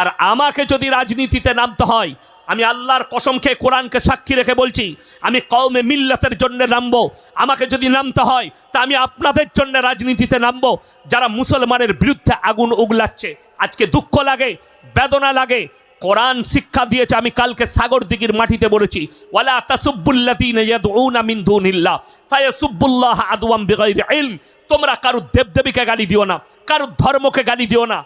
আর আমাকে যদি রাজনীতিতে নামতে হয়, আমি আল্লাহর কসম খেয়ে কোরআনকে সাক্ষী রেখে বলছি, আমি কওমে মিল্লাতের জন্য নামবো। আমাকে যদি নামতে হয়, তা আমি আপনাদের জন্য রাজনীতিতে নামবো। যারা মুসলমানের বিরুদ্ধে আগুন উগলাচ্ছে, আজকে দুঃখ লাগে, বেদনা লাগে। কোরআন শিক্ষা দিয়েছে, আমি কালকে সাগর দিঘির মাটিতে বলেছি, ওয়ালা ইলম। তোমরা কারও দেবদেবীকে গালি দিও না কারও ধর্মকে গালি দিও না।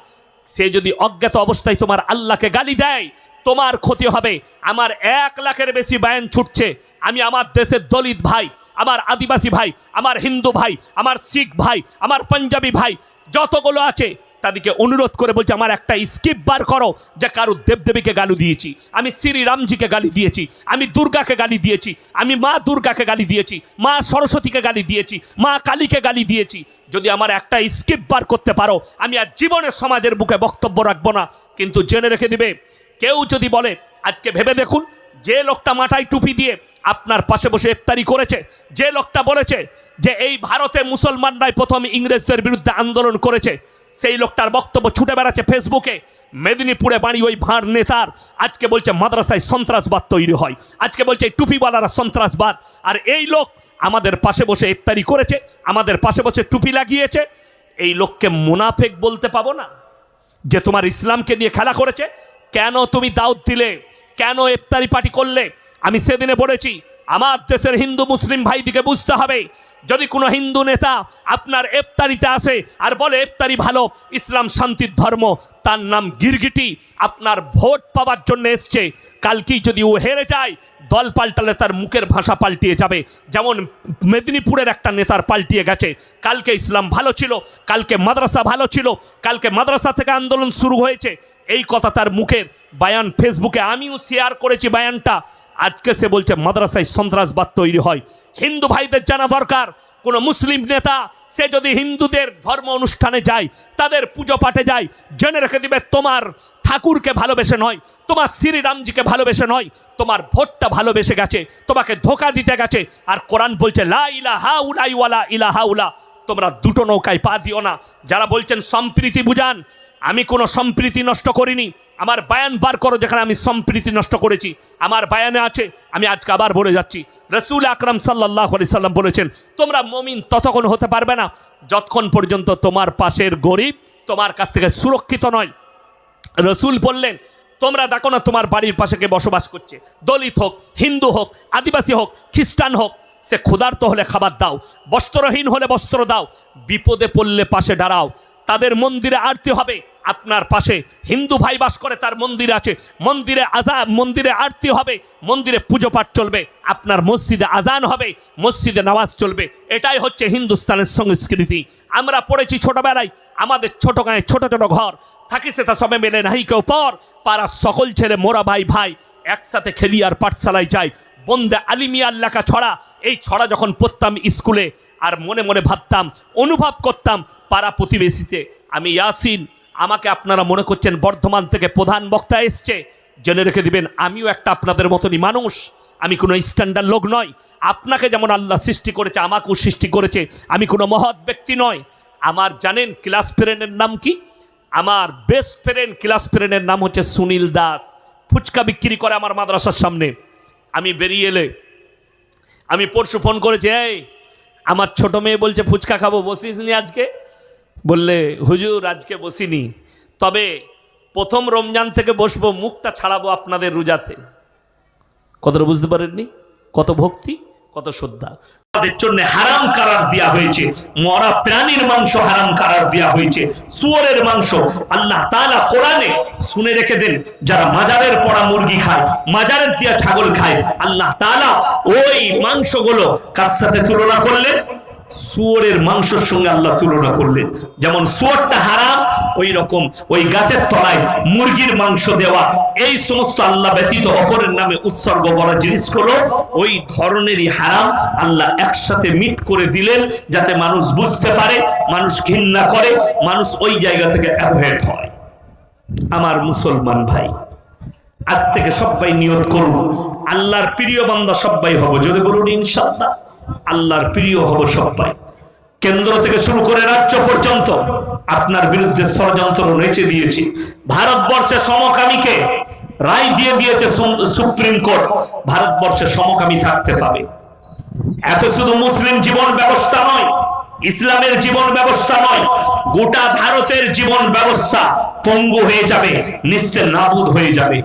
সে যদি অজ্ঞাত অবস্থায় তোমার আল্লাহকে গালি দেয়, তোমার ক্ষতি হবে। আমার এক লাখের বেশি বায়ান ছুটছে। আমি আমার দেশের দলিত ভাই, আমার আদিবাসী ভাই, আমার হিন্দু ভাই, আমার শিখ ভাই, আমার পাঞ্জাবি ভাই, যতগুলো আছে তাদেরকে অনুরোধ করে বলছে, আমার একটা স্কিপ বার করো, যে কারও দেবদেবীকে গালি দিয়েছি। আমি শ্রীরামজিকে গালি দিয়েছি, আমি দুর্গাকে গালি দিয়েছি, আমি মা দুর্গাকে গালি দিয়েছি, মা সরস্বতীকে গালি দিয়েছি, মা কালীকে গালি দিয়েছি। যদি আমার একটা স্কিপ বার করতে পারো, আমি আর জীবনে সমাজের বুকে বক্তব্য রাখব না। কিন্তু জেনে রেখে দিবে, কেউ যদি বলে, আজকে ভেবে দেখুন, যে লোকটা মাথায় টুপি দিয়ে আপনার পাশে বসে ইফতারি করেছে, যে লোকটা বলেছে যে এই ভারতে মুসলমানরাই প্রথম ইংরেজদের বিরুদ্ধে আন্দোলন করেছে সেই লোকটার বক্তব্য ছুটে বেড়াচ্ছে ফেসবুকে। মেদিনীপুরে বাড়ি ওই ভাঁড় নেতার। আজকে বলছে মাদ্রাসায় সন্ত্রাসবাদ তৈরি হয়। আজকে বলছে এই টুপিওয়ালারা সন্ত্রাসবাদ। আর এই লোক আমাদের পাশে বসে ইফতারি করেছে, আমাদের পাশে বসে টুপি লাগিয়েছে। এই লোককে মুনাফেক বলতে পাবো না। যে তোমার ইসলামকে নিয়ে খেলা করেছে, কেন তুমি দাউদ দিলে? কেন ইফতারি পার্টি করলে? আমি সেদিনে বলেছি আমার দেশের হিন্দু মুসলিম ভাইদিকে বুঝতে হবে। যদি কোনো হিন্দু নেতা আপনার এফতারিতে আসে আর বলে, এফতারি ভালো, ইসলাম শান্তির ধর্ম, তার নাম গিরগিটি, আপনার ভোট পাওয়ার জন্য এসছে। কালকেই যদি ও হেরে যায়, দল পাল্টালে তার মুখের ভাষা পাল্টিয়ে যাবে। যেমন মেদিনীপুরের একটা নেতার পাল্টিয়ে গেছে। কালকে ইসলাম ভালো ছিল, কালকে মাদ্রাসা ভালো ছিল, কালকে মাদ্রাসা থেকে আন্দোলন শুরু হয়েছে। এই কথা তার মুখের বায়ান ফেসবুকে আমিও শেয়ার করেছি বায়ানটা। আজকে সে বলছে, মাদ্রাসায় সন্ত্রাসবাদ তৈরি হয়। হিন্দু ভাইদের জানা দরকার। কোনো মুসলিম নেতা, সে যদি হিন্দুদের ধর্ম অনুষ্ঠানে যায়, তাদের পুজো পাঠে যায়, জেনে রেখে দিবে তোমার ঠাকুরকে ভালোবেসে নয়, তোমার শ্রীরামজিকে ভালোবেসে নয়, তোমার ভোটটা ভালোবেসে গেছে, তোমাকে ধোকা দিতে গেছে, আর কোরআন বলছে, লা ইলাহা উলাই ইলাহা উলা। তোমরা দুটো নৌকায় পা দিও না। যারা বলছেন, সম্প্রীতি বুঝান, আমি কোনো সম্প্রীতি নষ্ট করিনি। আমার বায়ান বার করো যেখানে আমি সম্প্রীতি নষ্ট করেছি। আমার বায়ানে আছে, আমি আজকে আবার বলে যাচ্ছি। রসুল আকরাম সাল্লাহ আলি সাল্লাম বলেছেন, তোমরা মমিন ততক্ষণ হতে পারবে না যতক্ষণ পর্যন্ত তোমার পাশের গরিব তোমার কাছ থেকে সুরক্ষিত নয়। রসুল বললেন, তোমরা দেখো না তোমার বাড়ির পাশে কে বসবাস করছে। দলিত হোক, হিন্দু হোক, আদিবাসী হোক, খ্রিস্টান হোক, সে ক্ষুধার্ত হলে খাবার দাও, বস্ত্রহীন হলে বস্ত্র দাও, বিপদে পড়লে পাশে দাঁড়াও। তাদের মন্দিরে আরতি হবে আপনার পাশে হিন্দু ভাই বাস করে, তার মন্দির আছে। মন্দিরে আজা, মন্দিরে আরতি হবে, মন্দিরে পুজো পাঠ চলবে, আপনার মসজিদে আজান হবে, মসজিদে নামাজ চলবে। এটাই হচ্ছে হিন্দুস্তানের সংস্কৃতি। আমরা পড়েছি ছোটবেলায়, আমাদের ছোট গায়ে ছোট ছোট ঘর। থাকিছে তা সবে মেলে নাহি কেউ পর। পাড়ার সকল ছেলে, মোরা ভাই ভাই, একসাথে খেলি আর পাঠশালায় যাই। বন্দে আলিমিয়ার লেখা ছড়া, এই ছড়া যখন পড়তাম স্কুলে, আর মনে মনে ভাবতাম, অনুভব করতাম পাড়া প্রতিবেশীতে, আমি ইয়াসিন আমাকে আপনারা মনে করছেন বর্ধমান থেকে প্রধান বক্তা এসছে, জেনে রেখে দিবেন, আমিও একটা আপনাদের মতনই মানুষ, আমি কোনো স্ট্যান্ডার্ড লোক নয় আপনাকে যেমন আল্লাহ সৃষ্টি করেছে, আমাকেও সৃষ্টি করেছে, আমি কোনো মহৎ ব্যক্তি নয় আমার জানেন ক্লাস ফ্রেন্ডের নাম কি? আমার বেস্ট ফ্রেন্ড ক্লাস ফ্রেন্ডের নাম হচ্ছে সুনীল দাস। ফুচকা বিক্রি করে আমার মাদ্রাসার সামনে। আমি বেরিয়ে এলে, আমি পরশু ফোন করেছি, এই, আমার ছোট মেয়ে বলছে ফুচকা খাব, বসিস নি আজকে? বললে, হুজুর, আজকে বসিনি। তবে প্রথম রমজান থেকে বসবো, মুখটা ছাড়াবো আপনাদের রোজাতে। কতটা বুঝতে পারেননি? কত ভক্তি, কত শ্রদ্ধা। তাদের জন্য হারাম কারার দেওয়া হয়েছে। মরা প্রাণীর মাংস হারাম কারার দেওয়া হয়েছে। শুয়োরের মাংস আল্লাহ তাআলা কোরআনে শুনে রেখে দেন, যারা মাজারের পড়া মুরগি খায়, মাজারের দিয়া ছাগল খায়, আল্লাহ তাআলা ওই মাংসগুলো কার সাথে তুলনা করলেন? শুয়োরের মাংসের সঙ্গে আল্লাহ তুলনা করলেন। যেমন শুয়োরটা হারাম ওই রকম ওই গাছের তলায় মুরগির মাংস দেওয়া, এই সমস্ত আল্লাহ ব্যতীত অপরের নামে উৎসর্গ করা জিনিস জিনিসগুলো ওই ধরনেরই হারাম। আল্লাহ একসাথে মিট করে দিলেন যাতে মানুষ বুঝতে পারে, মানুষ ঘৃণা করে, মানুষ ওই জায়গা থেকে অ্যাভয়েড হয়। আমার মুসলমান ভাই, আজ থেকে সবাই নিয়ত করুন, আল্লাহর প্রিয় বান্দা সবাই হব, যদি বলুন ইনশাল্লাহ আল্লাহর প্রিয় হব সবাই। কেন্দ্র থেকে শুরু করে রাজ্য পর্যন্ত আপনার বিরুদ্ধে ষড়যন্ত্র নেচে দিয়েছি। ভারতবর্ষে সমকামীকে রায় দিয়ে দিয়েছে সুপ্রিম কোর্ট, ভারতবর্ষে সমকামী থাকতে পাবে। এত শুধু মুসলিম জীবন ব্যবস্থা নয়, ইসলামের জীবন ব্যবস্থা নয়, গোটা ভারতের জীবন ব্যবস্থা পঙ্গু হয়ে যাবে, নিশ্চয় নাবুদ হয়ে যাবে।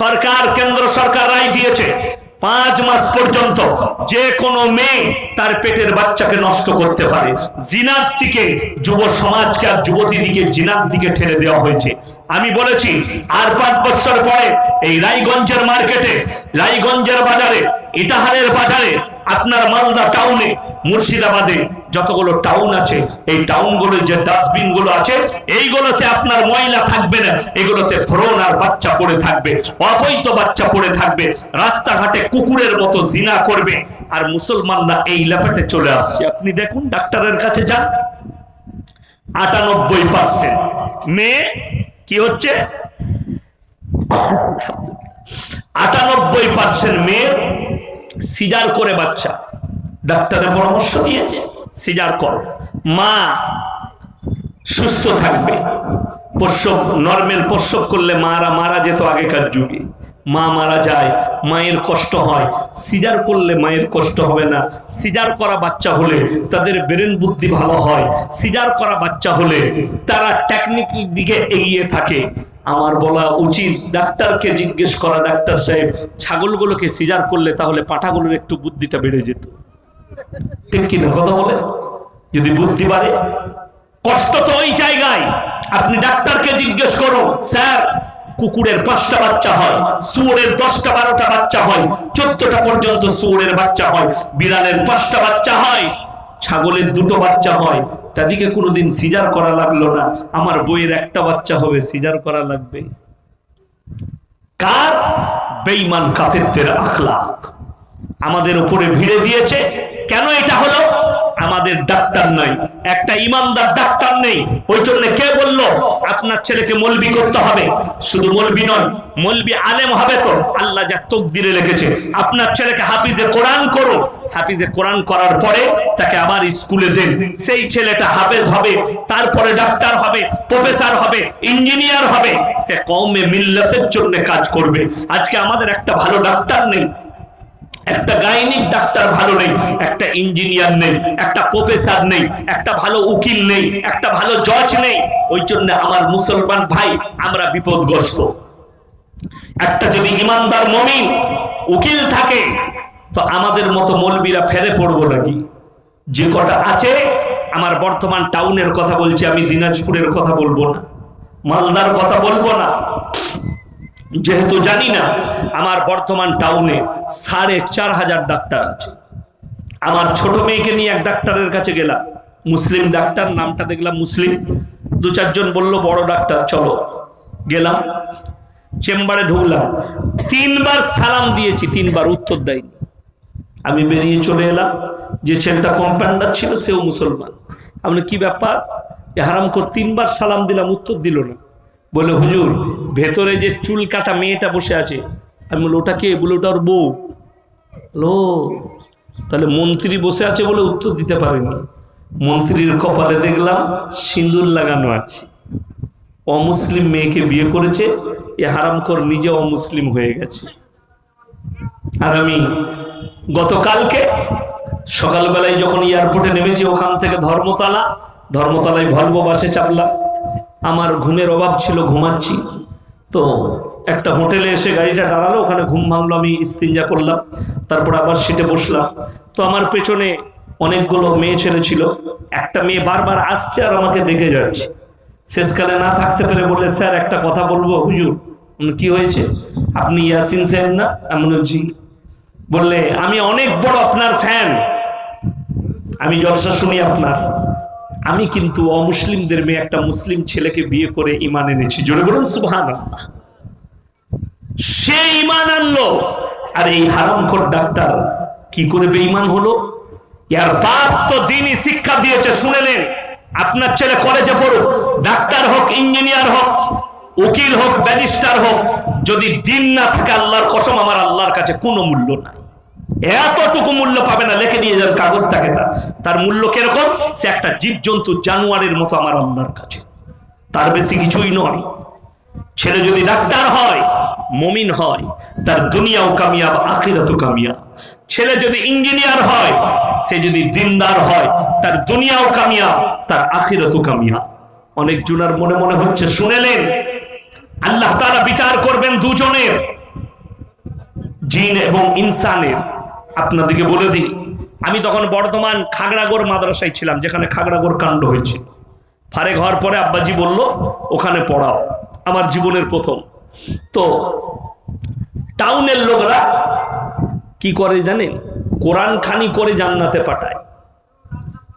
সরকার, কেন্দ্র সরকার রায় দিয়েছে পাঁচ মাস পর্যন্ত যে কোনো মেয়ে তার পেটের বাচ্চাকে নষ্ট করতে পারে। জিনার দিকে, যুব সমাজকে আর যুবতীদিকে জিনার দিকে ঠেলে দেওয়া হয়েছে। আমি বলেছি, আর পাঁচ বছর পরে এই রায়গঞ্জের মার্কেটে, রায়গঞ্জের বাজারে, ইটাহারের বাজারে আপনার মালদা টাউনে, মুর্শিদাবাদে যতগুলো টাউন আছে, এই টাউনগুলো যে ডাস্টবিনগুলো আছে, এইগুলোতে আপনার ময়লা থাকবে না। এগুলোতে ভ্রণ আর বাচ্চা পড়ে থাকবে, অবৈধ বাচ্চা পড়ে থাকবে, রাস্তাঘাটে কুকুরের মতো জিনা করবে, আর মুসলমানরা এই লেপাটে চলে আসছে। আপনি দেখুন, ডাক্তারের কাছে যান, আটানব্বই পার্সেন্ট। মেয়ে, কি হচ্ছে? আটানব্বই পার্সেন্ট মেয়ে সিজার করে বাচ্চা। ডাক্তারের পরামর্শ দিয়েছে, সিজার করো। মা সুস্থ থাকবে। প্রসব, নর্মাল প্রসব করলে মারা মারা যেত আগেকার যুগে। মা মারা যায়, মায়ের কষ্ট হয়। সিজার করলে মায়ের কষ্ট হবে না। সিজার করা বাচ্চা হলে তাদের ব্রেন বুদ্ধি ভালো হয়। সিজার করা বাচ্চা হলে তারা টেকনিক্যাল দিকে এগিয়ে থাকে। আমার বলা উচিত, ডাক্তারকে জিজ্ঞেস করা, ডাক্তার সাহেব, ছাগলগুলোকে সিজার করলে তাহলে পাঁঠাগুলোর একটু বুদ্ধিটা বেড়ে যেত। ঠিক কিনা কথা বলে? যদি বুদ্ধি বাড়ে? কষ্ট তো ওই জায়গায়। আপনি ডাক্তারকে জিজ্ঞেস করুন, স্যার, কুকুরের পাঁচটা বাচ্চা হয়, শুয়োরের দশটা, বারোটা বাচ্চা হয়, চোদ্দটা পর্যন্ত শুয়োরের বাচ্চা হয়, বিড়ালের পাঁচটা বাচ্চা হয়, ছাগলের দুটো বাচ্চা হয় তাদেরকে কোনোদিন সিজার করা লাগল না। আমার বইয়ের একটা বাচ্চা হবে, সিজার করা লাগবে। কার? বেইমান কাফেরদের আখলাক আমাদের উপরে ভিড়ে দিয়েছে। কেন এটা হলো? আমাদের ডাক্তার নাই, একটা ইমানদার ডাক্তার নেই। ওই জন্য কে বলল, আপনার ছেলেকে মলবি করতে হবে। শুধু মলবি নয়, মলবি আলেম হবে তো। আল্লাহ যা আপনার ছেলেকে হাফিজে কোরআন করো। হাফিজে কোরআন করার পরে তাকে আবার স্কুলে দেন। সেই ছেলেটা হাফেজ হবে, তারপরে ডাক্তার হবে, প্রফেসর হবে, ইঞ্জিনিয়ার হবে। সে কমে মিল্লাতের জন্য কাজ করবে। আজকে আমাদের একটা ভালো ডাক্তার নেই। একটা গাইনিক ডাক্তার ভালো নেই, একটা ইঞ্জিনিয়ার নেই, একটা প্রফেসর নেই, একটা ভালো উকিল নেই, একটা ভালো জজ নেই। ওই জন্য আমার মুসলমান ভাই, আমরা বিপদগ্রস্ত। একটা যদি ইমানদার মমিন, উকিল থাকে, তো আমাদের মতো মলবিরা ফেরে পড়ব নাকি? যে কটা আছে, আমার বর্তমান টাউনের কথা বলছি, আমি দিনাজপুরের কথা বলব না। মালদার কথা বলব না। যেহেতু জানি না, আমার বর্তমান টাউনে সাড়ে চার হাজার ডাক্তার আছে। আমার ছোট মেয়েকে নিয়ে এক ডাক্তারের কাছে গেলাম। মুসলিম ডাক্তার, নামটা দেখলাম মুসলিম। দু চারজন বলল, বড় ডাক্তার, চলো। গেলাম, চেম্বারে ঢুকলাম। তিনবার সালাম দিয়েছি, তিনবার উত্তর দেয়নি। আমি বেরিয়ে চলে এলাম। যে ছেলেটা কম্পাউন্ডার ছিল, সেও মুসলমান। আমি কি ব্যাপার? হারাম কর তিনবার সালাম দিলাম, উত্তর দিল না। বলে হুজুর, ভেতরে যে চুল কাটা মেয়েটা বসে আছে। আমি বলি ওটা কে? বলে ওটা ওর বউ। লো তাহলে মন্ত্রী বসে আছে বলে উত্তর দিতে পারেনি মন্ত্রীর কপালে দেখলাম সিঁদুর লাগানো আছে। অমুসলিম মেয়েকে বিয়ে করেছে, এ হারামকর নিজে অমুসলিম হয়ে গেছে। আর আমি গতকালকে সকালবেলায় যখন এয়ারপোর্টে নেমেছি, ওখান থেকে ধর্মতলা, ধর্মতলায় ভলভো বাসে চাপলাম। আমার ঘুমের অভাব ছিল ঘুমাচ্ছি। তো একটা হোটেলে এসে গাড়িটা দাঁড়াল ওখানে ঘুম ভাঙলো আমি ইস্তিনজা করলাম তারপর আবার সিটে বসলাম। তো আমার পেছনে অনেকগুলো মেয়ে ছেলে ছিল একটা মেয়ে বারবার আসছে আর আমাকে দেখে যাচ্ছে। শেষকালে না থাকতে পেরে বললে স্যার একটা কথা বলব হুজুর আমি, কি হয়েছে? আপনি ইয়াসিন সাহেব না? এমন জি বললে আমি অনেক বড় আপনার ফ্যান আমি জলসা শুনি আপনার। আমি কিন্তু অমুসলিমদের মেয়ে, একটা মুসলিম ছেলেকে বিয়ে করে ইমান এনেছি। জোরে বলুন সুবহান সে ইমান আনলো। আর এই হারামখোর ডাক্তার কি করে বেঈমান হলো? ইয়ার বাপ তো দিনই শিক্ষা দিয়েছে শুনেলেন আপনার ছেলে কলেজে পড়ুক, ডাক্তার হোক, ইঞ্জিনিয়ার হোক, উকিল হোক, ব্যারিস্টার হোক, যদি দিন না থাকে আল্লাহর কসম, আমার আল্লাহর কাছে কোনো মূল্য নাই। এতটুকু মূল্য পাবে না, লিখে দিয়ে যান কাগজ থাকে তার। মূল্য কীরকম? সে একটা জীবজন্তু, জানুয়ারের মতো আমার আল্লাহর কাছে। তার বেশি কিছুই নয়। ছেলে যদি ডাক্তার হয়, মমিন হয়, তার দুনিয়াও কামিয়াব, আখিরাতও কামিয়াব। ছেলে যদি ইঞ্জিনিয়ার হয়, সে যদি দিনদার হয়, তার দুনিয়াও কামিয়াব, তার আখিরাতও কামিয়াব। অনেক জুনার মনে মনে হচ্ছে শুনেলেন আল্লাহ তারা বিচার করবেন দুজনের, জিন এবং ইনসানের। আপনাদেরকে বলে দিই, আমি তখন বর্তমান খাগড়াগড় মাদ্রাসায় ছিলাম, যেখানে খাগড়াগড় কাণ্ড হয়েছিল। ফারে ঘর পরে আব্বাজি বলল, ওখানে পড়াও, আমার জীবনের প্রথম। তো টাউনের লোকরা কি করে জানেন? কোরআন খানি করে জান্নাতে পাঠায়।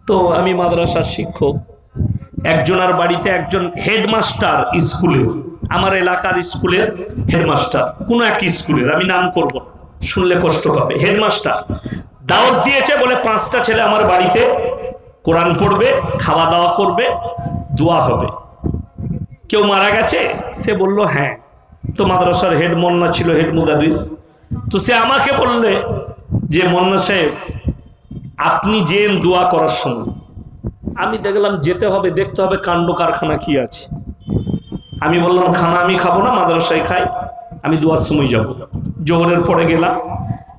তো আমি মাদ্রাসার শিক্ষক। একজনের বাড়িতে একজন হেডমাস্টার স্কুলের, আমার এলাকার স্কুলের হেডমাস্টার, কোনো এক স্কুলের, আমি নাম করব না। শুনলে কষ্ট পাবে। হেডমাস্টার দাওয়াত দিয়েছে বলে পাঁচটা ছেলে আমার বাড়িতে, কোরআন পড়বে খাওয়া দাওয়া করবে, দোয়া হবে। কেউ মারা গেছে? সে বলল হ্যাঁ। তো মাদ্রাসার হেড মন্না ছিল, হেড মুদারিস তো সে আমাকে বললে যে, মন্না সাহেব, আপনি যেন দোয়া করার সময় আমি দেখলাম যেতে হবে, দেখতে হবে কাণ্ড কারখানা কি আছে। আমি বললাম, খানা আমি খাব না, মাদ্রাসায় খাই, আমি দোয়ার সময় যাব। জোহরের পরে গেলাম।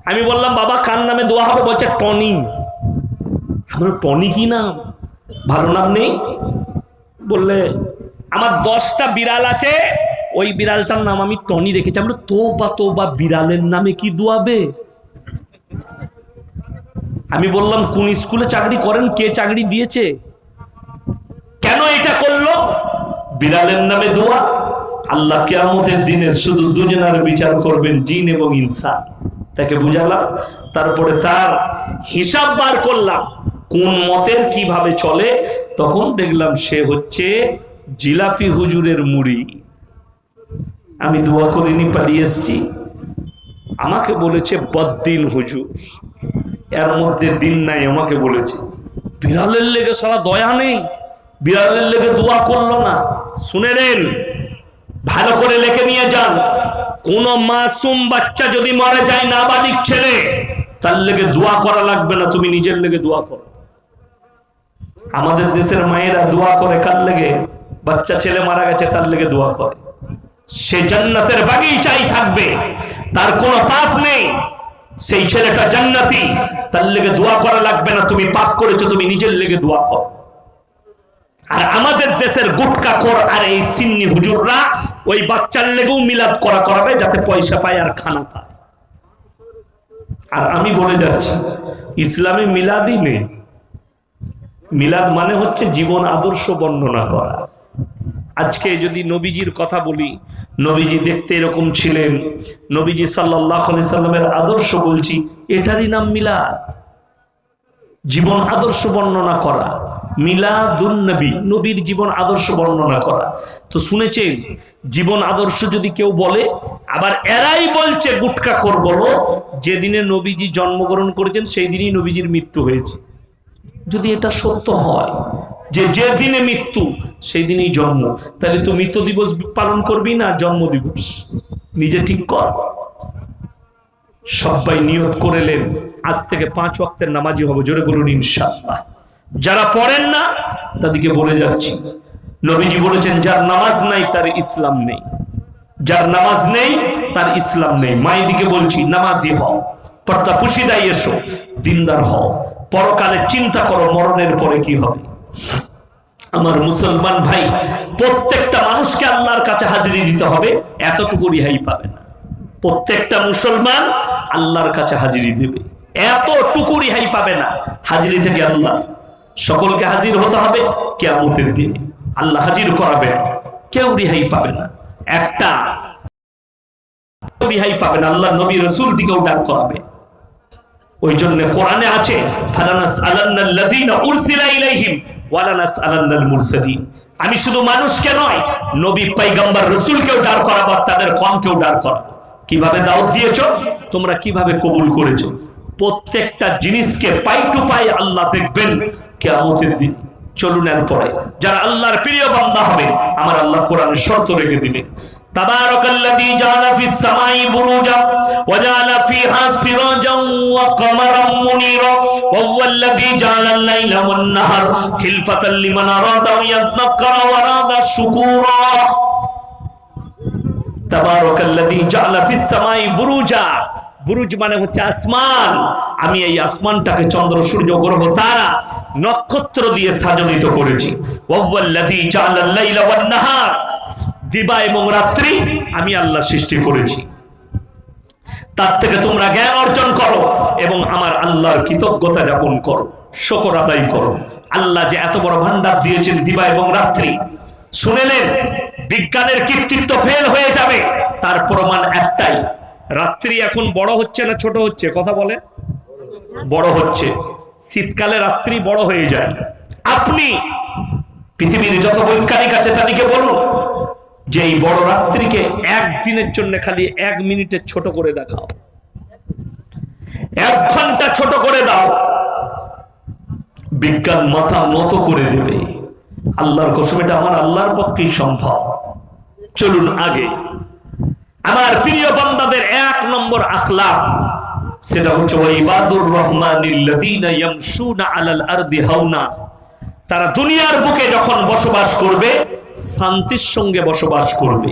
আমি বললাম, বাবা, কার নামে দোয়া হবে? বলছে, টনি। আমার টনি কি নাম? ভালো নাম নেই। বললে, আমার দশটা বিড়াল আছে, ওই বিড়ালটার নাম আমি টনি রেখেছি। আমরা তো বা তো বা বিড়ালের নামে কি দোয়াবে? আমি বললাম, কোন স্কুলে চাকরি করেন? কে চাকরি দিয়েছে? কেন এটা করল? বিড়ালের নামে দোয়া। আল্লাহ কেয়ামতের দিনে শুধু দুজনের বিচার করবেন জিন এবং ইনসান। তাকে বুঝালাম, তারপরে তার হিসাব বার করলাম, কোন মতের কীভাবে চলে, তখন দেখলাম সে হচ্ছে জিলাপি হুজুরের মুড়ি। আমি দোয়া করিনি, পালিয়ে এসছি। আমাকে বলেছে, বদ্দিন হুজুর। এর মধ্যে দিন নাই, আমাকে বলেছে। বিড়ালের লেগে সারা দয়া নেই, বিড়ালের লেগে দোয়া করল না। শুনে নেন। ভালো করে লেখে নিয়ে যান। কোন মাসুম বাচ্চা যদি মারা যায় নাবালিক ছেলে, তার লেগে দোয়া করা লাগবে না, তুমি নিজের লেগে দোয়া করো। আমাদের দেশের মায়েরা দোয়া করে কার লেগে? বাচ্চা ছেলে মারা গেছে, তার লেগে দোয়া করে। সে জান্নাতের বাগিচাই থাকবে, তার কোনো পাপ নেই। সেই ছেলেটা জান্নাতি, তার লেগে দোয়া করা লাগবে না, তুমি পাপ করেছ, তুমি নিজের লেগে দোয়া কর। আর আমাদের দেশের গুটকা কর আর এই সিন্নি হুজুররা ওই বাচ্চার লেগেও মিলাদ করা করাবে যাতে পয়সা পায় আর খানা পায়। আর আমি বলে যাচ্ছি, ইসলামে মিলাদই নেই। মিলাদ মানে হচ্ছে জীবন আদর্শ বর্ণনা করা। আজকে যদি নবীজির কথা বলি, নবীজি দেখতে এরকম ছিলেন, নবীজি সাল্লাহ সাল্লামের আদর্শ বলছি, এটারই নাম মিলাদ। জীবন আদর্শ বর্ণনা করা। মিলাদুন নবী নবীর জীবন আদর্শ বর্ণনা করা। তো শুনেছেন, জীবন আদর্শ যদি কেউ বলে, আবার এরাই বলছে গুটকা কর বলো, যেদিনে নবীজি জন্মগ্রহণ করেছেন সেই দিনই নবীজির মৃত্যু হয়েছে। যদি এটা সত্য হয়, যে যে দিনে মৃত্যু সেই দিনেই জন্ম। তাহলে তো মৃত্যু দিবস পালন করবি না, জন্ম দিবস। নিজে ঠিক কর। সবাই নিয়ত করেলেন আজ থেকে পাঁচ ওয়াক্তের নামাজি হবে, জোরে বলুন ইনশাআল্লাহ। যারা পড়েন না, তাদেরকে বলে যাচ্ছি। নবীজি বলেছেন, যার নামাজ নাই, তার ইসলাম নেই। যার নামাজ নেই, তার ইসলাম নেই। মাইদিকে বলছি নামাজি হও। পর্দা পুশিদাই এসো, দিনদার হও। পরকালে চিন্তা করো, মরণের পরে কি হবে? আমার মুসলমান ভাই, প্রত্যেকটা মানুষকে আল্লাহর কাছে হাজিরি দিতে হবে, এতটুকু রিহাই পাবে না। প্রত্যেকটা মুসলমান আল্লাহর কাছে হাজিরি দেবে। এতটুকু রিহাই পাবে না, হাজিরি থেকে আল্লাহ সকলকে হাজির হতে হবে কেয়ামতের দিনে। আল্লাহ হাজির করাবেন কেউ রিহাই পাবে না। একটা রিহাই পাবে না, আল্লাহ নবী রসুল দিকেও ডাক করাবে। ওই জন্য কোরআনে আছে আমি শুধু মানুষকে নয়, নবী পয়গম্বর রাসূলকেও দাঁড় করাবো তাদের কমকেও ডার করাবো। কীভাবে দাওয়াত দিয়েছ? তোমরা কীভাবে কবুল করেছ? প্রত্যেকটা জিনিসকে পাই টু পাই আল্লাহ দেখবেন। কেয়ামতের দিন চলুন এর পরে যারা আল্লাহর প্রিয় বান্দা হবে আমার আল্লাহ কোরআন শর্ত রেখে দিলেন تبارك الذي جعل في السماء بروجا وجعل فيها سراجا وقمرا منيرا وهو الذي جعل الليل والنهار خلفة لمن أراد أن يذكر وأراد شكورا تبارك الذي جعل في السماء بروجا বুরুজ মানে হচ্ছে আসমান। আমি এই আসমানটাকে চন্দ্র, সূর্য, গ্রহ, তারা নক্ষত্র দিয়ে সাজনিত করেছি। দিবা এবং রাত্রি আমি আল্লাহ সৃষ্টি করেছি। তার থেকে তোমরা জ্ঞান অর্জন করো এবং আমার আল্লাহর কৃতজ্ঞতা যাপন করো, শকর আদায় করো। আল্লাহ যে এত বড় ভান্ডার দিয়েছেন দিবা এবং রাত্রি। শুনেলেন, বিজ্ঞানের কৃতিত্ব ফেল হয়ে যাবে, তার প্রমাণ একটাই রাত্রি এখন বড় হচ্ছে না ছোট হচ্ছে? কথা বলে। বড় হচ্ছে। শীতকালে রাত্রি বড় হয়ে যায়। আপনি পৃথিবীর যত বৈজ্ঞানিক আছে তাদেরকে বলুন যে এই বড় রাত্রিকে একদিনের জন্য খালি এক মিনিটের ছোট করে দেখাও। এক ঘণ্টা ছোট করে দাও। বিজ্ঞান মাথা নত করে দেবে। আল্লাহর কসম আমার আল্লাহর পক্ষেই সম্ভব। চলুন আগে। আমার প্রিয় বান্দাদের এক নম্বর আখলাক, সেটা হচ্ছে ওয়াইবাদুর রহমানিল্লাযীনা আলাল আরদি হাওনা। তারা দুনিয়ার বুকে যখন বসবাস করবে, শান্তির সঙ্গে বসবাস করবে।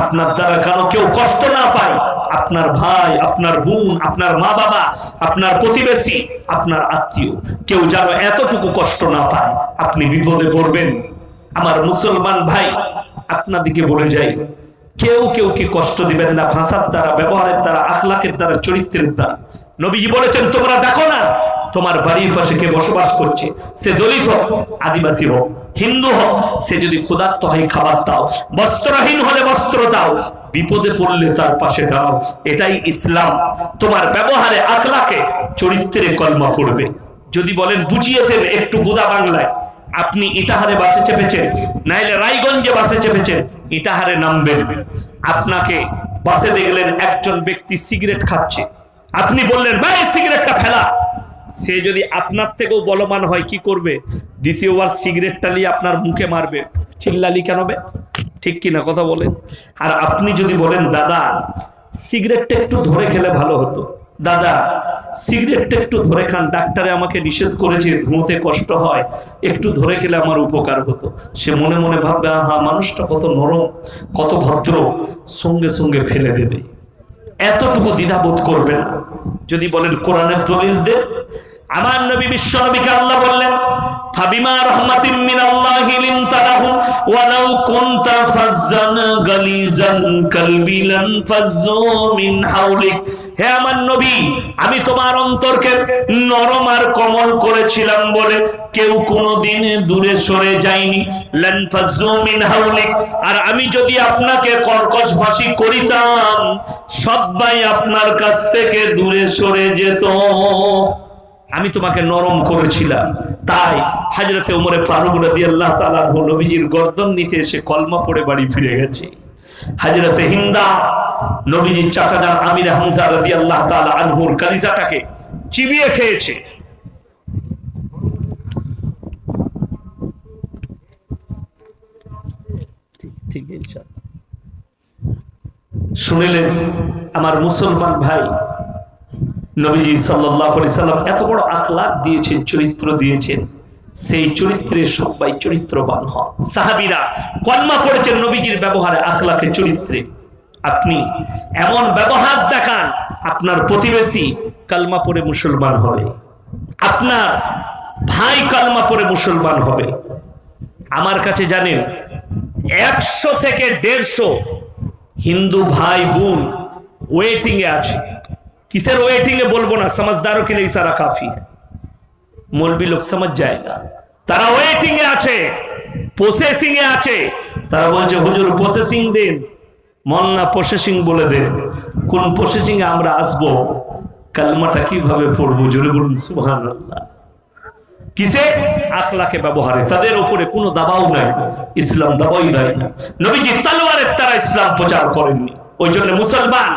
আপনার দ্বারা কারও কেউ কষ্ট না পায়, আপনার ভাই, আপনার বোন, আপনার মা বাবা আপনার প্রতিবেশী, আপনার আত্মীয়, কেউ যেন এতটুকু কষ্ট না পায়, আপনি বিপদে পড়বেন। আমার মুসলমান ভাই আপনাদিকে বলে যাই কেউ কেউ কি কষ্ট দিবেন না? ভাষার দ্বারা, ব্যবহারের দ্বারা, আখলাকের দ্বারা, চরিত্রের দ্বারা। নবীজি বলেছেন, তোমরা দেখো না, তোমার বাড়ির পাশে কে বসবাস করছে? সে দলিত হোক, আদিবাসী হোক, হিন্দু হোক, সে যদি ক্ষুধার্ত হয়, খাবার দাও, বস্ত্রহীন হলে বস্ত্র দাও, বিপদে পড়লে তার পাশে দাও। এটাই ইসলাম। তোমার ব্যবহারে, আখলাকে চরিত্রে কলমা পড়বে। যদি বলেন, বুঝিয়ে দেন একটু গুদা বাংলায়। আপনি ইটাহারে বাসে চেপেছেন, নাইলে রায়গঞ্জে বাসে চেপেছেন ইটাহারে নামবেন। আপনাকে বাসে দেখলেন একজন ব্যক্তি সিগারেট খাচ্ছে। আপনি বললেন, ভাই, সিগারেটটা ফেলা। সে যদি আপনার থেকেও বলমান হয়, কি করবে? দ্বিতীয়বার সিগারেটটা নিয়ে আপনার মুখে মারবে। চিল্লালি কেন বে? ঠিক কিনা কথা বলেন? আর আপনি যদি বলেন, দাদা, সিগারেটটা একটু ধরে খেলে ভালো হতো। দাদা, সিগারেটটা একটু ধরে খান। ডাক্তারে আমাকে নিষেধ করেছে ধুঁতে কষ্ট হয়। একটু ধরে খেলে আমার উপকার হতো। সে মনে মনে ভাববে, আহা, মানুষটা কত নরম, কত ভদ্র, সঙ্গে সঙ্গে ফেলে দেবে। এতটুকু দ্বিধাবোধ করবে না। যদি বলেন, কোরআনের দলিল দে। আমার নবী বিশ্ব নবীকে আল্লাহ বললেন, ফাবিমা রহমাতিন ওয়ালাউ কুনতা ফাজ্জান গালিজান কালবিলান ফাজ্জু মিন হাওলিক। হে আমার নবী, আমি তোমার অন্তরকে নরম আর কোমল করেছিলাম বলে কেউ কোনোদিন দূরে সরে যায়নি। লান ফাজ্জু মিন হাওলিক। আর আমি যদি আপনাকে কর্কশ ভাষী করিতাম, সবাই আপনার কাছ থেকে দূরে সরে যেত। আমি তোমাকে নরম করেছিলাম। তাই হাজরতে উমরে ফারুক রাদি আল্লাহ তালা নবীজির গর্দন নিতে এসে কলমা পড়ে বাড়ি ফিরে গেছে। হাজরতে হিন্দা নবীজির চাচাজান আমির হামজা রাদি আল্লাহ তালা আনহুর কালিজাটাকে চিবিয়ে খেয়েছে। শুনিলেন আমার মুসলমান ভাই নবীজি সাল্লাহ সাল্লাম এত বড় আখলাক দিয়েছেন, চরিত্র দিয়েছেন। সেই চরিত্রে সবাই চরিত্রবান হন। সাহাবিরা কলমা পড়েছেন নবীজির ব্যবহারে, আখলাকে, চরিত্রে। আপনি এমন ব্যবহার দেখান, আপনার প্রতিবেশী কালমা পড়ে মুসলমান হবে। আপনার ভাই কালমা পড়ে মুসলমান হবে। আমার কাছে জানেন, একশো থেকে দেড়শো হিন্দু ভাই বোন ওয়েটিং এ আছে। किसर वेटिंग है बोलबो ना समझदारों के लिए इशारा काफी है মৌলবী লোক সমাজ জায়গা তারা ওয়েটিং এ আছে প্রসেসিং এ আছে তারা বলছে হুজুর প্রসেসিং দেন মন না প্রসেসিং বলে দেন কোন প্রসেসিং এ আমরা আসবো কালমাটা কিভাবে পড়বো জোরে বলুন সুবহানাল্লাহ কিসে আখলাকে ব্যবহারে তাদের উপরে কোনো দাবাও নাই ইসলাম দাবাই দেয় না নবীজি তলোয়ারের তারা ইসলাম প্রচার করেননি ওই জন্য মুসলমান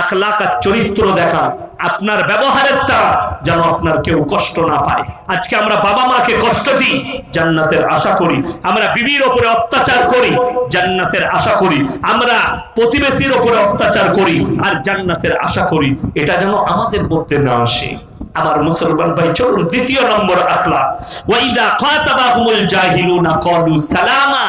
আখলাক আর চরিত্র দেখান আপনার ব্যবহারের দ্বারা যেন আপনার কেউ কষ্ট না পায়। আজকে আমরা বাবা মাকে কষ্ট দিই, জান্নাতের আশা করি। আমরা বিবির ওপরে অত্যাচার করি, জান্নাতের আশা করি। আমরা প্রতিবেশীর ওপরে অত্যাচার করি আর জান্নাতের আশা করি। এটা যেন আমাদের মধ্যে না আসে। আমার মুসলমান ভাই, চলুন দ্বিতীয় নম্বর আখলা ওয়াইদা খাতাবাহুমুল জাহিলুনা ক্বালু সালামা।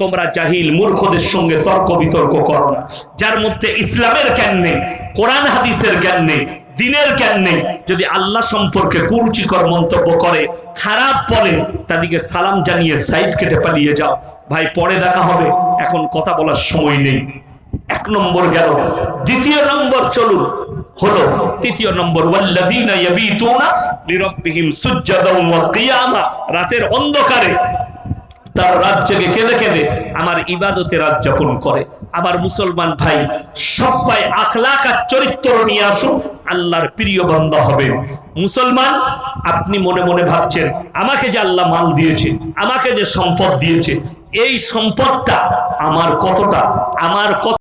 তোমরা জাহিল মূর্খদের সঙ্গে তর্ক বিতর্ক করো না। যার মধ্যে ইসলামের জ্ঞান নেই, কোরআন হাদিসের জ্ঞান নেই, দিনের জ্ঞান নেই, যদি আল্লাহ সম্পর্কে কুরুচিকর মন্তব্য করে, খারাপ বলে, তাদেরকে সালাম জানিয়ে সাইড কেটে পালিয়ে যাও। ভাই, পরে দেখা হবে, এখন কথা বলার সময় নেই। এক নম্বর গেল, দ্বিতীয় নম্বর চলুন, হলো তৃতীয় নম্বর, ওয়াল্লাযীনা ইয়াবিতুনা লিরাব্বিহিম সুজদান ওয়া কিয়ামা। রাতের অন্ধকারে তার জেগে কেঁদে কেঁদে আমার ইবাদতে রাত যাপন করে। আমার মুসলমান ভাই সবাই আখলাক আর চরিত্র নিয়ে আসুন, আল্লাহর প্রিয় বন্ধ হবে। মুসলমান, আপনি মনে মনে ভাবছেন, আমাকে যে আল্লাহ মাল দিয়েছে, আমাকে যে সম্পদ দিয়েছে, এই সম্পদটা আমার কতটা? আমার কত